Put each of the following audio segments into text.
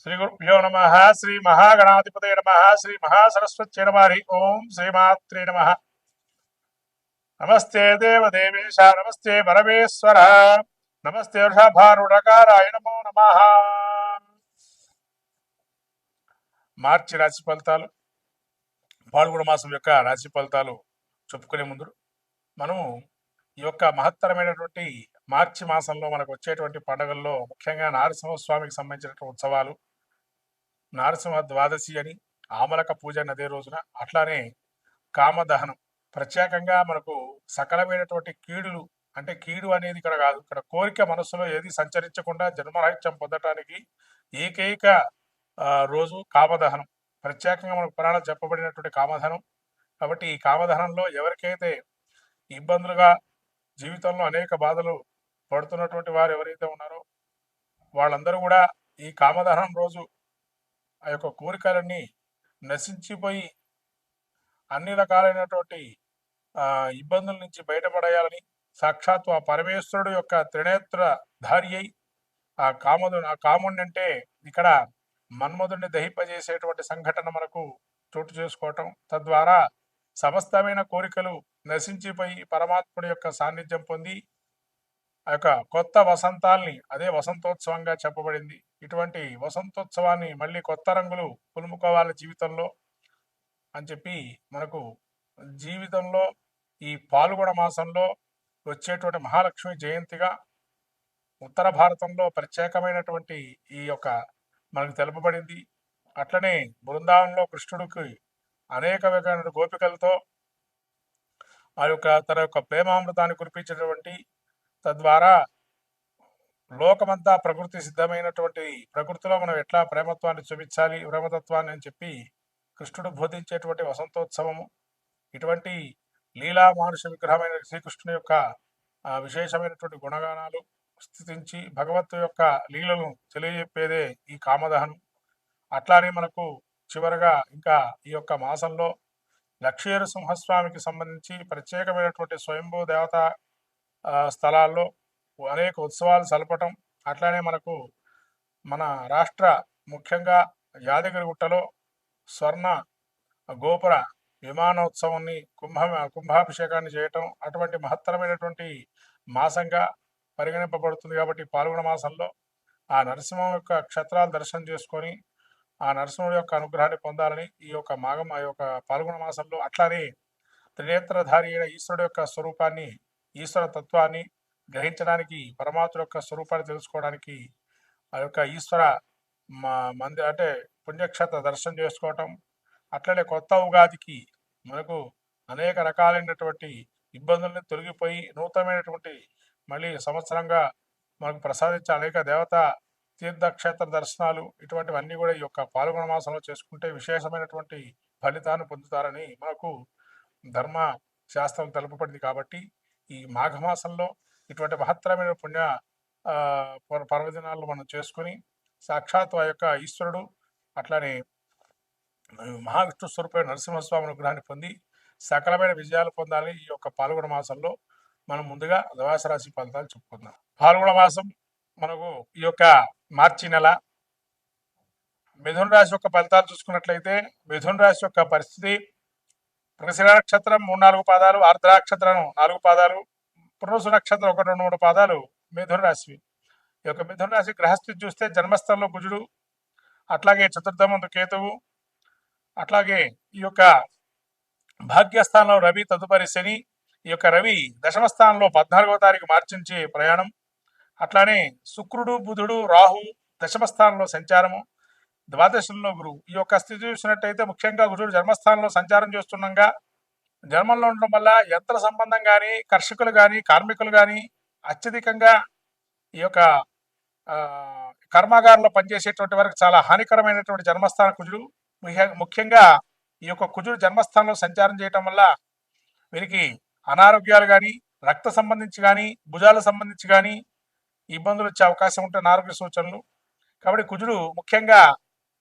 శ్రీ గురుభ్యో నమ శ్రీ మహాగణాధిపతే నమ శ్రీ మహాసరస్వత్యై నమ హరి ఓం శ్రీమాత్రే నమ నమస్తే దేవదేవేశ నమస్తే పరమేశ్వర నమస్తే వృషభారుడకారాయ నమో నమ మార్చి రాశి ఫలితాలు పాల్గొన మాసం యొక్క రాశి ఫలితాలు చెప్పుకునే ముందు మనము ఈ యొక్క మహత్తరమైనటువంటి మార్చి మాసంలో మనకు వచ్చేటువంటి పండుగల్లో ముఖ్యంగా నారసింహస్వామికి సంబంధించినటువంటి ఉత్సవాలు నారసింహ ద్వాదశి అని ఆమలక పూజ అని అదే రోజున అట్లానే కామదహనం. ప్రత్యేకంగా మనకు సకలమైనటువంటి కీడులు అంటే కీడు అనేది ఇక్కడ కాదు. ఇక్కడ కోరిక మనస్సులో ఏది సంచరించకుండా జన్మరాహిత్యం పొందటానికి ఏకైక రోజు కామదహనం. ప్రత్యేకంగా మనకు పురాణం చెప్పబడినటువంటి కామధనం కాబట్టి ఈ కామదహనంలో ఎవరికైతే ఇబ్బందులుగా జీవితంలో అనేక బాధలు పడుతున్నటువంటి వారు ఎవరైతే ఉన్నారో వాళ్ళందరూ కూడా ఈ కామదహనం రోజు ఆ యొక్క కోరికలన్నీ నశించిపోయి అన్ని రకాలైనటువంటి ఇబ్బందుల నుంచి బయటపడేయాలని సాక్షాత్తు ఆ పరమేశ్వరుడు యొక్క త్రినేత్ర ధారి అయి ఆ కామదు ఆ కాముడిని అంటే ఇక్కడ మన్మధుడిని దహింపజేసేటువంటి సంఘటన మనకు చోటు చేసుకోవటం తద్వారా సమస్తమైన కోరికలు నశించిపోయి పరమాత్ముడి యొక్క సాన్నిధ్యం పొంది ఆ యొక్క కొత్త వసంతాల్ని అదే వసంతోత్సవంగా చెప్పబడింది. ఇటువంటి వసంతోత్సవాన్ని మళ్ళీ కొత్త రంగులు పులుముకోవాలి జీవితంలో అని చెప్పి మనకు జీవితంలో ఈ పాల్గొన మాసంలో వచ్చేటువంటి మహాలక్ష్మి జయంతిగా ఉత్తర భారతంలో ప్రత్యేకమైనటువంటి ఈ యొక్క మనకు తెలుపబడింది. అట్లనే బృందావనంలో కృష్ణుడికి అనేక విధమైన గోపికలతో ఆ యొక్క తన యొక్క ప్రేమామృతాన్ని కురిపించినటువంటి తద్వారా లోకమంతా ప్రకృతి సిద్ధమైనటువంటి ప్రకృతిలో మనం ఎట్లా ప్రేమత్వాన్ని చూపించాలి ప్రేమతత్వాన్ని అని చెప్పి కృష్ణుడు బోధించేటువంటి వసంతోత్సవము. ఇటువంటి లీలా మానుష విగ్రహమైన శ్రీకృష్ణుని యొక్క విశేషమైనటువంటి గుణగానాలు స్థితించి భగవత్తు యొక్క లీలను తెలియజెప్పేదే ఈ కామదహనం. అట్లానే మనకు చివరగా ఇంకా ఈ యొక్క మాసంలో లక్ష్మీర సింహస్వామికి సంబంధించి ప్రత్యేకమైనటువంటి స్వయంభూ దేవత స్థలాల్లో అనేక ఉత్సవాలు సలపటం అట్లానే మనకు మన రాష్ట్ర ముఖ్యంగా యాదగిరిగుట్టలో స్వర్ణ గోపుర విమానోత్సవాన్ని కుంభ కుంభాభిషేకాన్ని చేయటం అటువంటి మహత్తరమైనటువంటి మాసంగా పరిగణింపబడుతుంది కాబట్టి పాల్గొన మాసంలో ఆ నరసింహం యొక్క క్షేత్రాలు దర్శనం చేసుకొని ఆ నరసింహుడి యొక్క అనుగ్రహాన్ని పొందాలని ఈ యొక్క మాగం ఆ యొక్క పాల్గొన మాసంలో అట్లానే త్రినేత్రధారి అయిన ఈశ్వరుడు యొక్క స్వరూపాన్ని ఈశ్వర తత్వాన్ని గ్రహించడానికి పరమాత్మ యొక్క స్వరూపాన్ని తెలుసుకోవడానికి ఆ యొక్క ఈశ్వర మా మంది అంటే పుణ్యక్షేత్ర దర్శనం చేసుకోవటం అట్లనే కొత్త ఉగాదికి మనకు అనేక రకాలైనటువంటి ఇబ్బందుల్ని తొలగిపోయి నూతనమైనటువంటి మళ్ళీ సంవత్సరంగా మనకు ప్రసాదించే అనేక దేవత తీర్థక్షేత్ర దర్శనాలు ఇటువంటివన్నీ కూడా ఈ యొక్క పాల్గొన మాసంలో చేసుకుంటే విశేషమైనటువంటి ఫలితాన్ని పొందుతారని మనకు ధర్మ శాస్త్రం తెలుపబడింది కాబట్టి ఈ మాఘమాసంలో ఇటువంటి మహత్తరమైన పుణ్య పర్వదినాలు మనం చేసుకుని సాక్షాత్ ఆ యొక్క ఈశ్వరుడు అట్లానే మహావిష్ణు స్వరూపమైన నరసింహస్వామి అనుగ్రహాన్ని పొంది సకలమైన విజయాలు పొందాలని ఈ యొక్క పాల్గొన మాసంలో. మనం ముందుగా ద్వాస రాశి ఫలితాలు చెప్పుకుందాం. పాల్గొన మాసం మనకు ఈ యొక్క మార్చి నెల మిథున రాశి యొక్క ఫలితాలు చూసుకున్నట్లయితే మిథున రాశి యొక్క పరిస్థితి ప్రసిద్ధ నక్షత్రం మూడు నాలుగు పాదాలు ఆర్ద్ర నక్షత్రం నాలుగు పాదాలు పునరుసు నక్షత్రం ఒక రెండు మూడు పాదాలు మిథున రాశి ఈ యొక్క మిథున రాశి గ్రహస్థితి చూస్తే జన్మస్థలంలో కుజుడు అట్లాగే చతుర్థమందు కేతువు అట్లాగే ఈ యొక్క భాగ్యస్థానంలో రవి తదుపరి శని ఈ యొక్క రవి దశమ స్థానంలో పద్నాలుగవ తారీఖు మార్చించే ప్రయాణం. అట్లానే శుక్రుడు బుధుడు రాహు దశమ స్థానంలో సంచారము. ద్వాదశంలో గురువు. ఈ యొక్క స్థితి చూసినట్టయితే ముఖ్యంగా గురుడు జన్మస్థానంలో సంచారం చేస్తుండగా జన్మంలో ఉండడం వల్ల యంత్ర సంబంధం కానీ కర్షకులు కానీ కార్మికులు కానీ అత్యధికంగా ఈ యొక్క కర్మాగారంలో పనిచేసేటువంటి వారికి చాలా హానికరమైనటువంటి జన్మస్థాన కుజుడు. ముఖ్యంగా ఈ యొక్క కుజుడు జన్మస్థానంలో సంచారం చేయటం వల్ల వీరికి అనారోగ్యాలు కానీ రక్త సంబంధించి కానీ భుజాలకు సంబంధించి కానీ ఇబ్బందులు వచ్చే అవకాశం ఉంటే ఆరోగ్య సూచనలు. కాబట్టి కుజుడు ముఖ్యంగా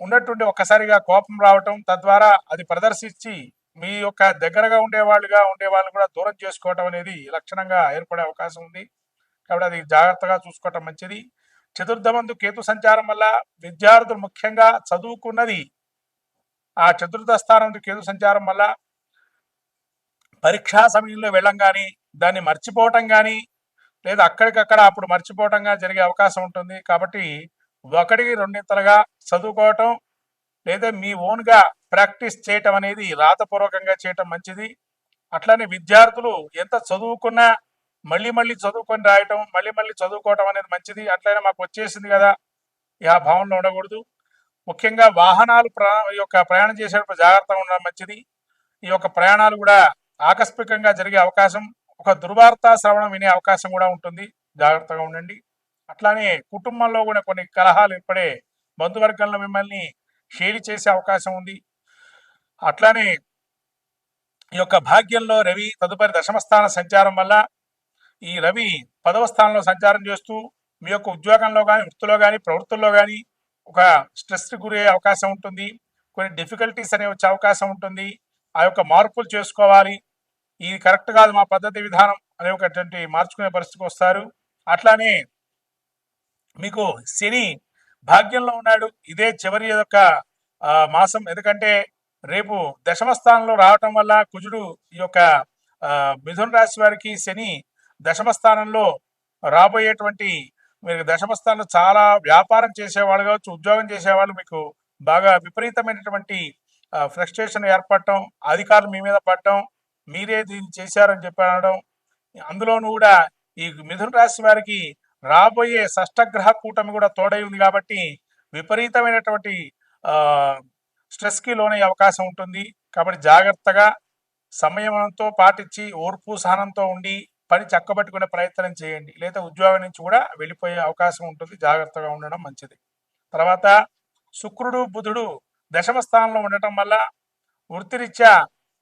ఉన్నటువంటి ఒక్కసారిగా కోపం రావటం తద్వారా అది ప్రదర్శించి మీ యొక్క దగ్గరగా ఉండేవాళ్ళుగా ఉండే వాళ్ళు కూడా దూరం చేసుకోవటం అనేది లక్షణంగా ఏర్పడే అవకాశం ఉంది. కాబట్టి అది జాగ్రత్తగా చూసుకోవటం మంచిది. చతుర్థమందు కేతు సంచారం వల్ల విద్యార్థులు ముఖ్యంగా చదువుకున్నది ఆ చతుర్థ స్థానం కేతు సంచారం వల్ల పరీక్షా సమయంలో వెళ్ళం కానీ దాన్ని మర్చిపోవటం కానీ లేదా అక్కడికక్కడ అప్పుడు మర్చిపోవటం కానీ జరిగే అవకాశం ఉంటుంది. కాబట్టి ఒకటికి రెండింతలుగా చదువుకోవటం లేదా మీ ఓన్గా ప్రాక్టీస్ చేయటం అనేది రాతపూర్వకంగా చేయటం మంచిది. అట్లానే విద్యార్థులు ఎంత చదువుకున్నా మళ్ళీ మళ్ళీ చదువుకొని రాయటం మళ్ళీ మళ్ళీ చదువుకోవటం అనేది మంచిది. అట్లనే మాకు వచ్చేసింది కదా ఆ భావనలో ఉండకూడదు. ముఖ్యంగా వాహనాలు ప్రా ఈ యొక్క ప్రయాణం చేసేటప్పుడు జాగ్రత్తగా ఉండడం మంచిది. ఈ యొక్క ప్రయాణాలు కూడా ఆకస్మికంగా జరిగే అవకాశం ఒక దుర్వార్త శ్రవణం వినే అవకాశం కూడా ఉంటుంది. జాగ్రత్తగా ఉండండి. అట్లానే కుటుంబంలో కూడా కొన్ని కలహాలు ఏర్పడే బంధువర్గంలో మిమ్మల్ని షేర్ చేసే అవకాశం ఉంది. అట్లానే ఈ యొక్క భాగ్యంలో రవి తదుపరి దశమ స్థాన సంచారం వల్ల ఈ రవి పదవ స్థానంలో సంచారం చేస్తూ మీ యొక్క ఉద్యోగంలో కానీ వృత్తిలో కానీ ప్రవృత్తుల్లో కానీ ఒక స్ట్రెస్కి గురే అవకాశం ఉంటుంది. కొన్ని డిఫికల్టీస్ అనే వచ్చే అవకాశం ఉంటుంది. ఆ యొక్క మార్పులు చేసుకోవాలి. ఇది కరెక్ట్ కాదు మా పద్ధతి విధానం అనే ఒకటువంటి మార్చుకునే పరిస్థితికి వస్తారు. అట్లానే మీకు శని భాగ్యంలో ఉన్నాడు. ఇదే చివరి యొక్క మాసం. ఎందుకంటే రేపు దశమ స్థానంలో రావటం వల్ల కుజుడు ఈ యొక్క మిథున రాశి వారికి శని దశమ స్థానంలో రాబోయేటువంటి మీరు దశమ స్థానంలో చాలా వ్యాపారం చేసేవాళ్ళు కావచ్చు ఉద్యోగం చేసేవాళ్ళు మీకు బాగా విపరీతమైనటువంటి ఫ్రస్ట్రేషన్ ఏర్పడటం అధికారులు మీ మీద పడటం మీరే దీన్ని చేశారని చెప్పి అనడం అందులోనూ కూడా ఈ మిథున రాశి వారికి రాబోయే షష్టగ్రహ కూటమి కూడా తోడై ఉంది కాబట్టి విపరీతమైనటువంటి స్ట్రెస్కి లోనే లోనయ్యే అవకాశం ఉంటుంది. కాబట్టి జాగ్రత్తగా సంయమనంతో పాటించి ఓర్పు సహనంతో ఉండి పని చక్కబెట్టుకునే ప్రయత్నం చేయండి. లేదా ఉద్యోగం నుంచి కూడా వెళ్ళిపోయే అవకాశం ఉంటుంది. జాగ్రత్తగా ఉండడం మంచిది. తర్వాత శుక్రుడు బుధుడు దశమ స్థానంలో ఉండటం వల్ల వృత్తిరీత్యా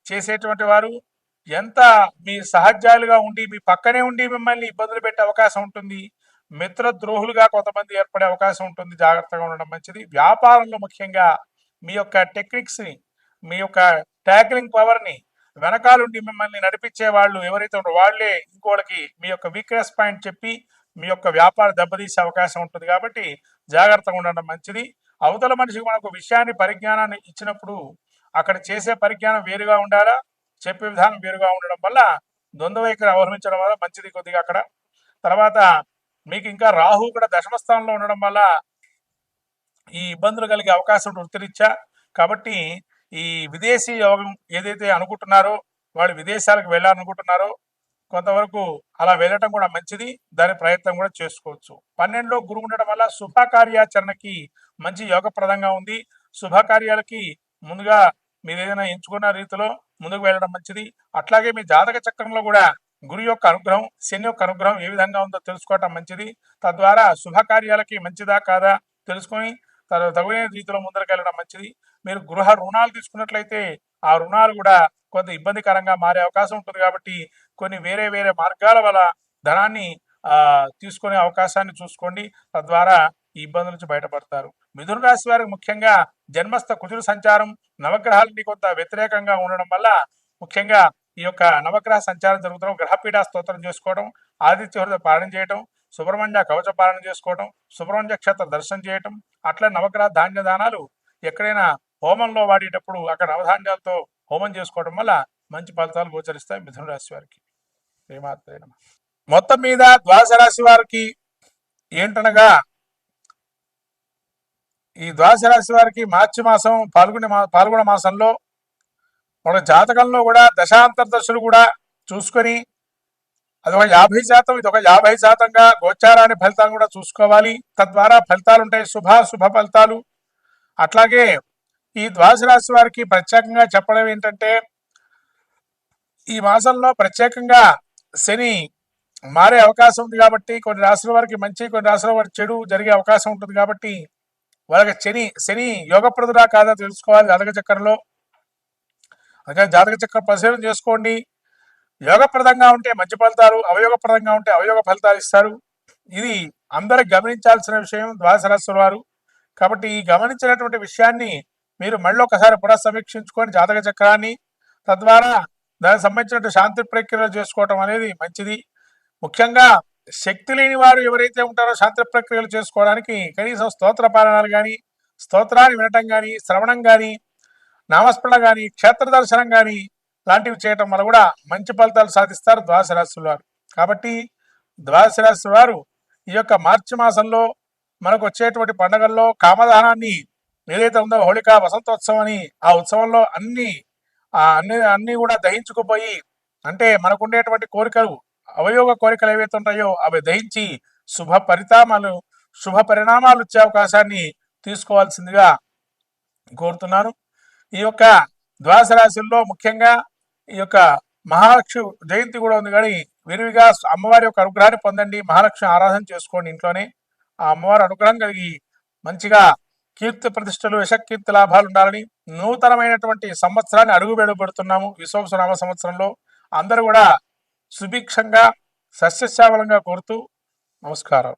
చేసేటువంటి వారు ఎంత మీ సహజాలుగా ఉండి మీ పక్కనే ఉండి మిమ్మల్ని ఇబ్బందులు పెట్టే అవకాశం ఉంటుంది. మిత్ర ద్రోహులుగా కొంతమంది ఏర్పడే అవకాశం ఉంటుంది. జాగ్రత్తగా ఉండడం మంచిది. వ్యాపారంలో ముఖ్యంగా మీ యొక్క టెక్నిక్స్ని మీ యొక్క ట్యాకిలింగ్ పవర్ని వెనకాలండి మిమ్మల్ని నడిపించే వాళ్ళు ఎవరైతే ఉన్నారో వాళ్ళే ఇంకోళ్ళకి మీ యొక్క వీక్నెస్ పాయింట్ చెప్పి మీ యొక్క వ్యాపార దెబ్బతీసే అవకాశం ఉంటుంది కాబట్టి జాగ్రత్తగా ఉండడం మంచిది. అవతల మనిషికి మనకు విషయాన్ని పరిజ్ఞానాన్ని ఇచ్చినప్పుడు అక్కడ చేసే పరిజ్ఞానం వేరుగా ఉండాలా? చెప్పే విధానం వేరుగా ఉండడం వల్ల ద్వంద్వైఖరి అవలంబించడం వల్ల మంచిది కొద్దిగా అక్కడ. తర్వాత మీకు ఇంకా రాహు కూడా దశమ స్థానంలో ఉండడం వల్ల ఈ ఇబ్బందులు కలిగే అవకాశం వృత్తిరీత్యా కాబట్టి ఈ విదేశీ యోగం ఏదైతే అనుకుంటున్నారో వాళ్ళు విదేశాలకు వెళ్ళాలనుకుంటున్నారో కొంతవరకు అలా వెళ్ళటం కూడా మంచిది. దాని ప్రయత్నం కూడా చేసుకోవచ్చు. పన్నెండులో గురువు ఉండడం వల్ల శుభకార్యాచరణకి మంచి యోగప్రదంగా ఉంది. శుభకార్యాలకి ముందుగా మీరు ఏదైనా ఎంచుకున్న రీతిలో ముందుకు వెళ్ళడం మంచిది. అట్లాగే మీ జాతక చక్రంలో కూడా గురు యొక్క అనుగ్రహం శని యొక్క అనుగ్రహం ఏ విధంగా ఉందో తెలుసుకోవటం మంచిది. తద్వారా శుభకార్యాలకి మంచిదా కాదా తెలుసుకొని తగిన రీతిలో ముందరకెళ్ళడం మంచిది. మీరు గృహ రుణాలు తీసుకున్నట్లయితే ఆ రుణాలు కూడా కొంత ఇబ్బందికరంగా మారే అవకాశం ఉంటుంది కాబట్టి కొన్ని వేరే వేరే మార్గాల వల్ల ధనాన్ని తీసుకునే అవకాశాన్ని చూసుకోండి. తద్వారా ఈ ఇబ్బందుల నుంచి బయటపడతారు. మిథున రాశి వారికి ముఖ్యంగా జన్మస్థ కుజుల సంచారం నవగ్రహాలని కొంత వ్యతిరేకంగా ఉండడం వల్ల ముఖ్యంగా ఈ యొక్క నవగ్రహ సంచారం జరుగుతున్న. గ్రహపీఠ స్తోత్రం చేసుకోవడం ఆదిత్య హృదయ పాలన చేయడం సుబ్రహ్మణ్య కవచపాలన చేసుకోవటం సుబ్రహ్మణ్య క్షేత్ర దర్శనం చేయటం అట్లా నవగ్రహ ధాన్య దానాలు ఎక్కడైనా హోమంలో వాడేటప్పుడు అక్కడ నవధాన్యాలతో హోమం చేసుకోవడం వల్ల మంచి ఫలితాలు గోచరిస్తాయి మిథున రాశి వారికి. శ్రీమాత్రే మొత్తం మీద ద్వాదశ రాశి వారికి ఏంటనగా ఈ ద్వాదశ రాశి వారికి మార్చి మాసం పాల్గొనే మా పాల్గొన మాసంలో మన జాతకంలో కూడా దశాంతర దశలు కూడా చూసుకొని అది ఒక యాభై శాతం ఇది ఒక యాభై శాతంగా గోచారాన్ని ఫలితాలు కూడా చూసుకోవాలి. తద్వారా ఫలితాలు ఉంటాయి శుభ శుభ ఫలితాలు. అట్లాగే ఈ ద్వాస రాశి వారికి ప్రత్యేకంగా చెప్పడం ఏంటంటే ఈ మాసంలో ప్రత్యేకంగా శని మారే అవకాశం ఉంది కాబట్టి కొన్ని రాశుల వారికి మంచి కొన్ని రాశుల వారికి చెడు జరిగే అవకాశం ఉంటుంది కాబట్టి వాళ్ళకి శని శని యోగప్రదురా కాదా తెలుసుకోవాలి జాతక చక్రంలో. అందుకని జాతక చక్రం పరిశీలన చేసుకోండి. యోగప్రదంగా ఉంటే మంచి ఫలితాలు అవయోగప్రదంగా ఉంటే అవయోగ ఫలితాలు ఇస్తారు. ఇది అందరూ గమనించాల్సిన విషయం ద్వాదశరాశుల వారు. కాబట్టి ఈ గమనించినటువంటి విషయాన్ని మీరు మళ్ళీ ఒకసారి పునఃసమీక్షించుకొని జాతక చక్రాన్ని తద్వారా దానికి సంబంధించిన శాంతి ప్రక్రియలు చేసుకోవటం అనేది మంచిది. ముఖ్యంగా శక్తి లేని వారు ఎవరైతే ఉంటారో శాంతి ప్రక్రియలు చేసుకోవడానికి కనీసం స్తోత్ర పాలనాలు కానీ స్తోత్రాన్ని వినటం కానీ శ్రవణం కానీ నామస్మరణ కానీ క్షేత్ర దర్శనం కానీ లాంటివి చేయటం వల్ల కూడా మంచి ఫలితాలు సాధిస్తారు ద్వాదశ రాశుల వారు. కాబట్టి ద్వాదశ రాశి వారు ఈ యొక్క మార్చి మాసంలో మనకు వచ్చేటువంటి పండుగల్లో కామదానాన్ని ఏదైతే ఉందో హోళికా వసంతోత్సవం అని ఆ ఉత్సవంలో అన్ని ఆ అన్ని అన్ని కూడా దహించుకుపోయి అంటే మనకుండేటువంటి కోరికలు అవయోగ కోరికలు ఏవైతే ఉంటాయో అవి దహించి శుభ పరిణామాలు శుభ పరిణామాలు వచ్చే అవకాశాన్ని తీసుకోవాల్సిందిగా కోరుతున్నాను. ఈ యొక్క ద్వాదశ రాశుల్లో ముఖ్యంగా ఈ యొక్క మహాలక్ష్మి జయంతి కూడా ఉంది. కానీ విరివిగా అమ్మవారి యొక్క అనుగ్రహాన్ని పొందండి. మహాలక్ష్మి ఆరాధన చేసుకోండి ఇంట్లోనే. ఆ అమ్మవారి అనుగ్రహం కలిగి మంచిగా కీర్తి ప్రతిష్టలు యశకీర్తి లాభాలు ఉండాలని నూతనమైనటువంటి సంవత్సరాన్ని అడుగు పెడుతున్నాము విశ్వంసనామ సంవత్సరంలో అందరూ కూడా సుభిక్షంగా సస్యశ్యామలంగా కోరుతూ నమస్కారం.